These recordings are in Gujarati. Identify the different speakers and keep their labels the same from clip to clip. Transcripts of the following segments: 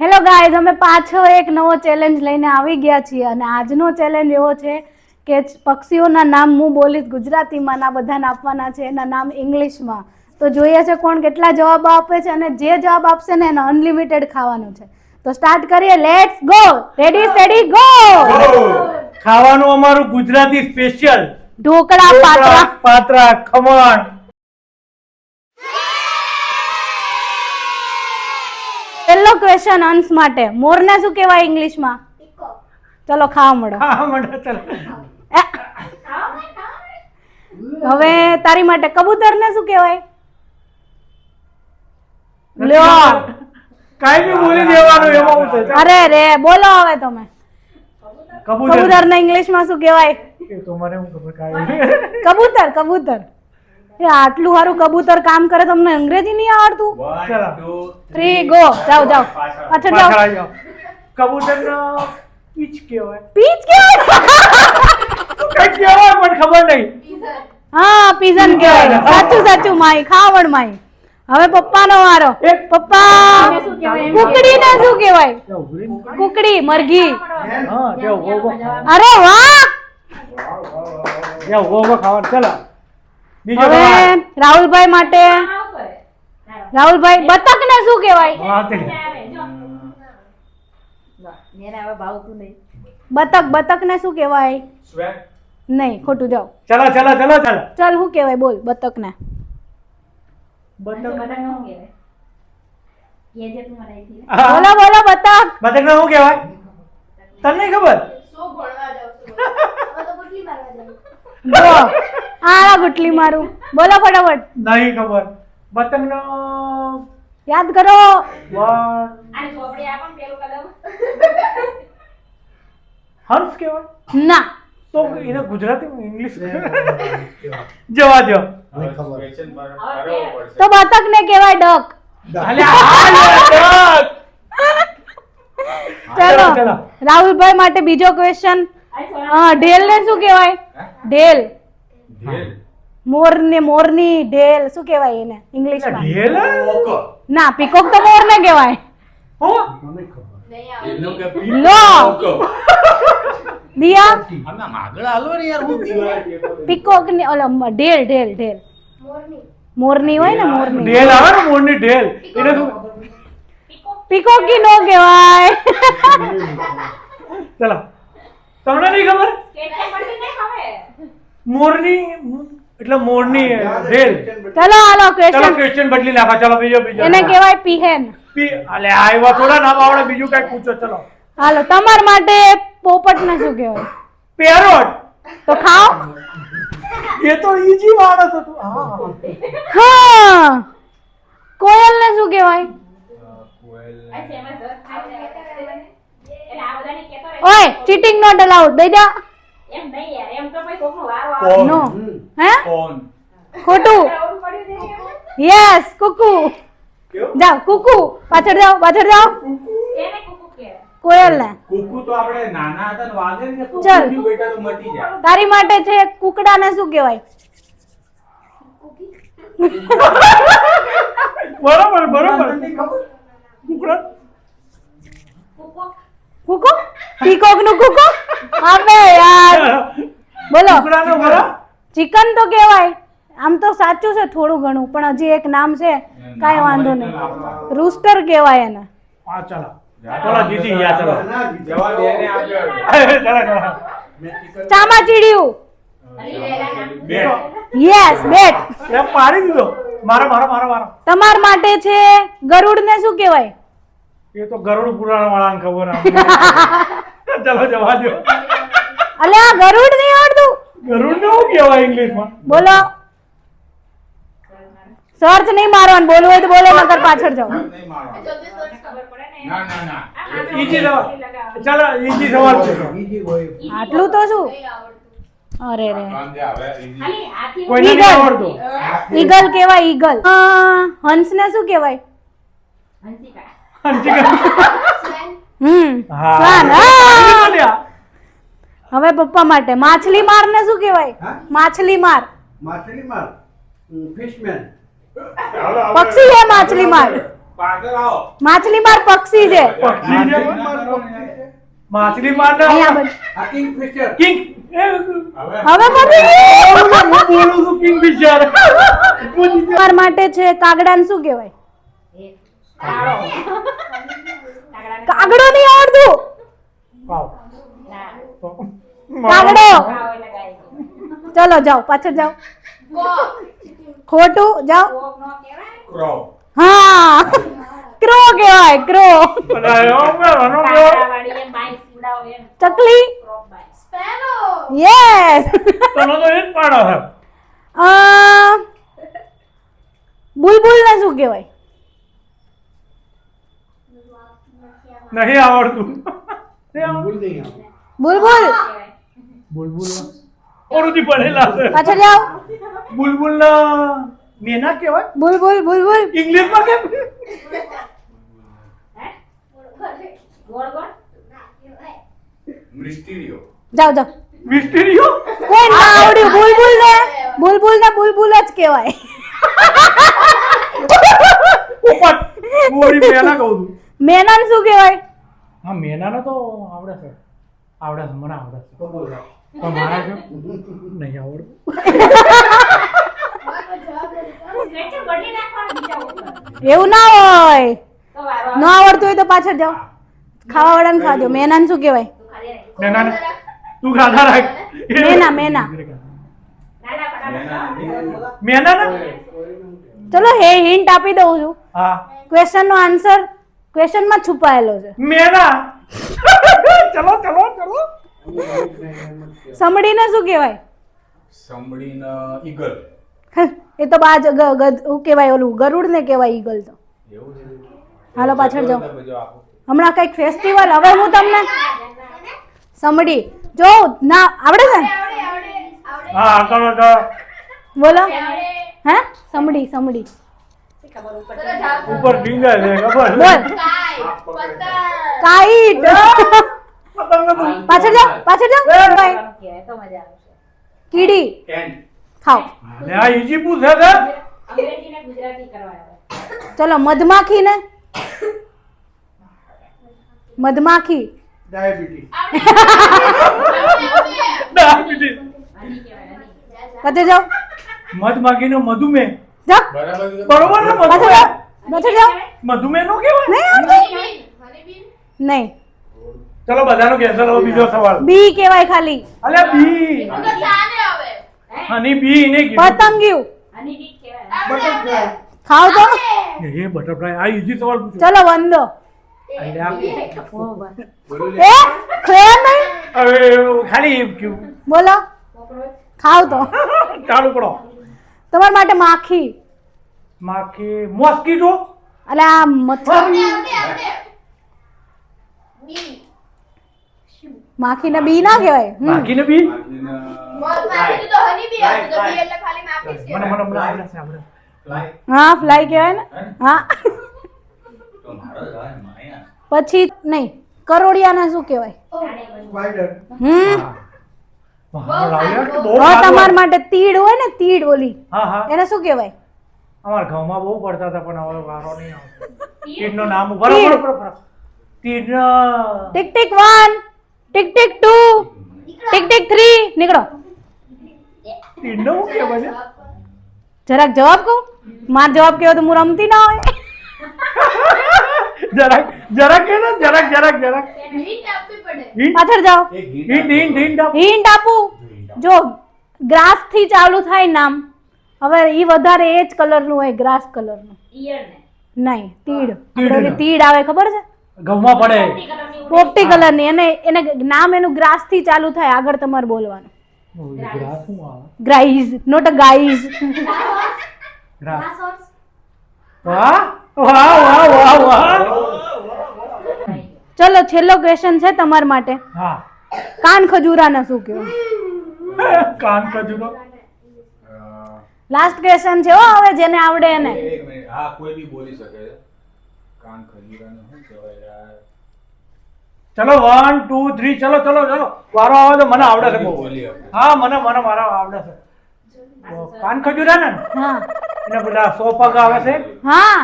Speaker 1: હેલો ગાઈઝ અમે પાછો એક નવો ચેલેન્જ લઈને આવી ગયા છીએ અને આજનો ચેલેન્જ એવો છે કે પક્ષીઓના નામ હું બોલીશ ગુજરાતીમાં ના બધાને આપવાના છે. એના નામ ઇંગ્લિશમાં. તો જોઈએ છે કોણ કેટલા જવાબ આપે છે અને જે જવાબ આપશે ને એને અનલિમિટેડ ખાવાનું છે. તો સ્ટાર્ટ કરીએ let's go ready steady go
Speaker 2: ખાવાનું અમારું ગુજરાતી સ્પેશિયલ
Speaker 1: ઢોકળા પાત્રા.
Speaker 2: પાત્રા ખમણ.
Speaker 1: પહેલો ક્વેશ્ચન અંશ માટે. મોરને શું કહેવાય ઇંગ્લિશમાં? ચલો ખાવા મળો.
Speaker 2: હા મંડળ ચાલો.
Speaker 1: એ. હવે તારી માટે કબૂતરને શું કહેવાય? લ્યો
Speaker 2: કાંઈ બી બોલી દેવાનું એમાં હું
Speaker 1: અરે રે બોલો હવે તમે.
Speaker 2: કબૂતર.
Speaker 1: ને ઇંગ્લિશમાં શું કહેવાય?
Speaker 2: તો મને હું ખબર કાંઈ
Speaker 1: કબૂતર કબૂતર. એ આટલું સારું કબૂતર કામ કરે તમને અંગ્રેજી નહીં આવડતું? થ્રી ગો જાઓ જાઓ. પાછળ જાઓ.
Speaker 2: કબૂતર પીચ કહેવાય.
Speaker 1: પીચ કહેવાય?
Speaker 2: કઈ કહેવાય પણ ખબર નહીં.
Speaker 1: હા પીઝન કહેવાય. સાચું સાચું માઈ. ખાવડ માઈ. હવે પપ્પાનો વારો. પપ્પા કુકડી ને શું કહેવાય?
Speaker 2: ત્યાં
Speaker 1: કુકડી મરઘી. અરે વાહ!
Speaker 2: ખાવાનું. ચાલો. બીજો
Speaker 1: હવે રાહુલભાઈ માટે રાહુલભાઈ બતક ને શું કહેવાય?
Speaker 2: બતક
Speaker 1: બતક ને શું કહેવાય? નહીં ખોટું જાઓ.
Speaker 2: ચાલો ચાલો ચાલો ચલો.
Speaker 1: ચાલ શું કહેવાય? બોલ
Speaker 2: બતક
Speaker 3: ને?
Speaker 2: હા.
Speaker 1: બોલો બોલો બતક.
Speaker 2: બતકને શું કહેવાય? તને ખબર?
Speaker 1: જો આ ગુટલી મારું. બોલો ફટાફટ.
Speaker 2: નહીં ખબર. બતકનો
Speaker 1: યાદ કરો.
Speaker 2: હંસ કહેવાય?
Speaker 1: ના.
Speaker 2: તો એને ગુજરાતી ઇંગ્લિશ જવા દો.
Speaker 1: તો બતકને કહેવાય ડક.
Speaker 2: અલ્યા, આ ડક.
Speaker 1: ચલો
Speaker 2: ચલો.
Speaker 1: રાહુલભાઈ માટે બીજો ક્વેશ્ચન ઢેલ ને શું કહેવાય? ઢેલ. મોર ને મોરની ઢેલ શું કહેવાય એને? ઇંગ્લિશમાં
Speaker 2: ઢેલ?
Speaker 1: ના પીકોક તો મોર ને કહેવાય.
Speaker 2: હું?
Speaker 1: લો. દિયા? પીકોક ને ઓલો મ- ઢેલ ઢેલ ઢેલ. મોરની. હોય ને મોરની.
Speaker 2: ઢેલ આવે ને મોરની ઢેલ? એને શું?
Speaker 1: પીકોકી નો કહેવાય.
Speaker 2: ચલો. તમને નહીં ખબર? મોરની એટલે મોરની રેલ.
Speaker 1: ચલો હાલો
Speaker 2: ચલો
Speaker 1: ક્વેશ્ચન
Speaker 2: ક્વેશ્ચન બદલી નાખો. ચલો બીજો બીજો.
Speaker 1: એને કહેવાય પીહેન.
Speaker 2: પી અલે આયવા થોડા નામ આવડે બીજું કઈ પૂછો. ચલો.
Speaker 1: હાલો તમાર માટે પોપટ ને શું કહેવાય?
Speaker 2: પેરોટ.
Speaker 1: તો ખાઓ.
Speaker 2: એ તો ઈજી માણસ હતું. હા.
Speaker 1: હા. કોયલ ને શું કહેવાય? ઓય ચીટિંગ નોટ અલાઉડ દઈ દે. નો. હે? ખોટું. યસ કુકુ. જાઓ કુકુ પાછળ જાઓ પાછળ જાઓ. કોયલ ને
Speaker 4: કુકુ તો આપણે નાના હતા ને વાગે ને કુકુ
Speaker 1: ચાલ.
Speaker 4: બેટા તો મટી જાય
Speaker 1: તારી માટે છે કુકડા ને શું કહેવાય?
Speaker 2: બરોબર બરોબર. કુકડા?
Speaker 1: કુકુ? પીકોકનું કુકુ? અબે યાર. બોલો.
Speaker 2: કુકડાનો ભરો.
Speaker 1: ચિકન તો કહેવાય. આમ તો સાચું છે થોડું ઘણું પણ હજી એક નામ છે કાંઈ વાંધો નહીં. રૂસ્ટર કહેવાય એને.
Speaker 2: હા ચાલો. ચલો જીતી ગયા ચલો.
Speaker 4: જવાબ એને આપ્યો
Speaker 2: ચલો ચલો.
Speaker 1: ચામાચીડિયું.
Speaker 4: બે.
Speaker 1: યસ બેટ.
Speaker 2: એ પાડી દીધો. મારો મારો મારો મારો.
Speaker 1: તમાર માટે છે ગરુડ ને શું કહેવાય?
Speaker 2: એ તો ગરુડ પુરાણ વાળાને ખબર. ચલો જવા દો
Speaker 1: અલે આ ગરુડ નહીં આવડતું?
Speaker 2: ગરુડ ને શું કહેવાય ઇંગ્લિશમાં?
Speaker 1: બોલો. સર્ચ નહીં મારવાનું બોલવું હોય તો બોલો નકર પાછળ જાઓ.
Speaker 4: નહીં મારો. ના. ના ના
Speaker 2: ઈજી સવાલ ચાલો ઈજી સવાલ પૂછો
Speaker 1: આટલું તો શું? અરે રે. ઈગલ.
Speaker 2: કેવાય
Speaker 1: ઈગલ હંસ ને શું કહેવાય? હમ.
Speaker 2: હા.
Speaker 1: શ્વાન, હા. હવે પપ્પા માટે માછલી માર ને શું કહેવાય? માછલી માર.
Speaker 5: માછલી માર? ફિશમેન.
Speaker 1: પક્ષી છે માછલી માર. માછલી માર પક્ષી છે.
Speaker 2: પક્ષી માછલી મારને
Speaker 1: અહીંયા બધું.
Speaker 3: આ
Speaker 2: કિંગ એ,
Speaker 4: હવે?
Speaker 1: હવે મમ્મી
Speaker 2: બોલું છું કિંગ ફિશર
Speaker 1: માર માટે છે કાગડાને શું કહેવાય? કાગડો. નહીં આવડતું. કાગડો. ચલો જાઓ પાછળ જાઓ. ખોટું જાઓ. હા ક્રો કહેવાય ક્રો ચકલી. યસ
Speaker 2: તનો તો એ પાડો છે.
Speaker 1: બુલબુલ ને શું કહેવાય?
Speaker 2: નહીં આવડતું. નહીં આવડતું.
Speaker 3: ભૂલ
Speaker 1: બુલબુલ
Speaker 2: બુલબુલ ઓરુજી ભણેલા છે
Speaker 1: પાછળ જાઓ.
Speaker 2: બુલબુલ ના મેના કહેવાય?
Speaker 1: બુલબુલ બુલબુલ.
Speaker 2: ઇંગ્લિશમાં કેમ?
Speaker 4: મિસ્ટીરિયો
Speaker 1: જાઓ જાઓ.
Speaker 2: મિસ્ટીરિયો
Speaker 1: કોઈ ના આવડ્યું બુલબુલ ને બુલબુલ ને બુલબુલ જ કહેવાય
Speaker 2: મેના કહું છું.
Speaker 1: મેનન શું કહેવાય?
Speaker 2: હા તો આવડે છે. આવડે છે મને આવડે છે. પણ મારા જો નહીં આવડતું.
Speaker 1: એવું ના હોય. ન આવડતું હોય તો પાછળ જાઓ. ખાવા વાળાને ખાજો મેનાન શું કહેવાય?
Speaker 2: મેના તું ખાધા રાખ.
Speaker 1: મેના, મેના.
Speaker 2: મેના
Speaker 1: ચલો હે હિન્ટ આપી દઉં છું.
Speaker 2: હા.
Speaker 1: ક્વેશ્ચન નો આન્સર ક્વેશ્ચનમાં છુપાયેલો છે.
Speaker 2: મેના ચલો ચલો ચલો.
Speaker 1: સમડીને શું કહેવાય?
Speaker 4: સંભળીને ઈગલ.
Speaker 1: એ તો બાજ શું કહેવાય ઓલું? ગરુડ ને કહેવાય ઈગલ તો. હાલો પાછળ જાઓ. હમણાં કંઈક ફેસ્ટિવલ હવે હું તમને સમડી જો ના આવડે છે? ને?
Speaker 2: હા
Speaker 1: બોલો. હે? સમડી સમડી
Speaker 2: ઉપર ડીંગા છે ખબર?
Speaker 1: બોલ. કાઈટ પાછળ જાઓ પાછળ જાઓ. ભાઈ. કીડી. ખાઓ.
Speaker 2: ને આ ઈજી પૂછે છે?
Speaker 1: ચલો મધમાખી. ને મધમાખી
Speaker 3: ડાયાબિટીસ.
Speaker 2: ડાયાબિટીસ
Speaker 1: પાછળ જાઓ.
Speaker 2: મધમાખીનો મધુમેહ.
Speaker 1: જાઓ
Speaker 4: બરાબર
Speaker 2: બરોબર ને મધુમેહ
Speaker 1: જાઓ. પાછળ
Speaker 2: મધુમેહ નો કહેવાય
Speaker 1: નહીં નહીં.
Speaker 2: ચલો બધાનો કેન્સલ હવે બીજો સવાલ.
Speaker 1: બી કહેવાય ખાલી.
Speaker 2: અલ્યા બી. હની બી ને કીધું.
Speaker 1: પતંગિયું. ખાઓ તો.
Speaker 2: એ બટરફ્લાય. આ ઈજી સવાલ પૂછો.
Speaker 1: ચલો વંદો.
Speaker 2: ખાલી
Speaker 1: બોલો. ખાવ તો.
Speaker 2: ચાલુ કરો
Speaker 1: તમારા માટે માખી.
Speaker 2: માખી મોસ્કીટો?
Speaker 1: અલે આ મચ્છર માખીને બી ના કહેવાય.
Speaker 2: માખીને બી?
Speaker 1: હા ફ્લાય કહેવાય ને? હા. પછી નહીં કરોડિયાને શું કહેવાય?
Speaker 3: સ્પાઈડર.
Speaker 1: હમ. તમારા માટે તીડ હોય ને તીડ ઓલી.
Speaker 2: હા હા.
Speaker 1: એને શું કહેવાય?
Speaker 2: અમારા ઘઉંમાં બહુ પડતા હતા પણ હવે વારો નહીં આવતો તીડનું નામ ઉપર
Speaker 1: તીડ.
Speaker 2: ઉપર ઉપર તીડનો
Speaker 1: tick tick one. Tick tick two. Tick tick three. નીકળો.
Speaker 2: તીડનો શું કહેવાય છે?
Speaker 1: જરાક જવાબ કહું? માર જવાબ કેવો તો હું રમતી ના હોય.
Speaker 2: જરાક જરાક કે ને જરાક જરાક જરાક. હિન્ટ
Speaker 1: પાછળ જાઓ.
Speaker 2: હિન્ટ હિન્ટ હિન્ટ આપો.
Speaker 1: હિન્ટ આપો. જો ગ્રાસથી ચાલુ થાય નામ. હવે ઈ વધારે એ જ કલરનું હોય ગ્રાસ કલરનું. નહીં તીડ. આપણે તીડ. આવે ખબર છે?
Speaker 2: ઘઉંમાં પડે.
Speaker 1: પોપટી કલરની એને એને નામ એનું ગ્રાસથી ચાલુ થાય આગળ તમારે બોલવાનું? ગ્રાઈઝ નોટ અ ગાઈઝ
Speaker 2: ગ્રાસ. વાહ વાહ વાહ વાહ વાહ.
Speaker 1: ચલો છેલ્લો ક્વેશ્ચન છે તમારા માટે.
Speaker 2: હા.
Speaker 1: કાન ખજૂરાને શું કહેવાય
Speaker 2: કાન
Speaker 4: ખજૂરો?
Speaker 1: લાસ્ટ ક્વેશ્ચન છે હો હવે જેને આવડે એને.
Speaker 4: હા કોઈ બી બોલી શકે. છે કાન ખજૂરાને શું કહેવાય યાર?
Speaker 2: ચલો વન ટુ થ્રી ચલો ચલો ચલો. વારો આવે તો મને આવડે છે. હા મને મને મારા આવડે છે. કાન ખજૂરા ને
Speaker 1: હા.
Speaker 2: એટલે પેલા સો પગ આવે છે.
Speaker 1: હા.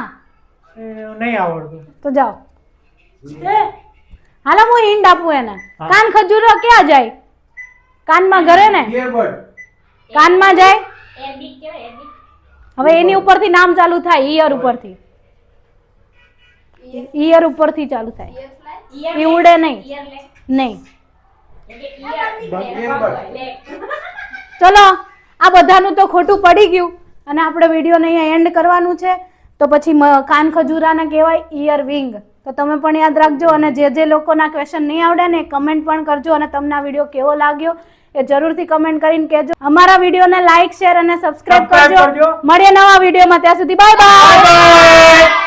Speaker 2: નહીં આવડતું.
Speaker 1: તો જાઓ. હાલો હું હિંડ આપું એને. કાન ખજૂરો ક્યાં જાય? કાનમાં ઘરે ને? કાનમાં જાય? હવે એની ઉપરથી નામ ચાલુ થાય ઈયર ઉપરથી. ઈયર ઉપરથી ચાલુ થાય.
Speaker 5: ઈયર
Speaker 1: એ ઉડે નહીં. નહીં. ચલો આ બધાનું તો ખોટું પડી ગયું. અને આપણે વિડીયોને અહીંયા એન્ડ કરવાનું છે. તો પછી કાન ખજૂરાને કહેવાય ઇયર વિંગ તો તમે પણ યાદ રાખજો અને જે જે લોકોના ક્વેશ્ચન નહીં આવડે ને કમેન્ટ પણ કરજો અને તમને આ વીડિયો કેવો લાગ્યો એ જરૂરથી કમેન્ટ કરીને કહેજો. અમારા વિડીયોને લાઈક શેર અને સબસ્ક્રાઇબ કરજો.
Speaker 2: કરજો.
Speaker 1: મળીએ નવા વિડીયોમાં ત્યાં સુધી બાય બાય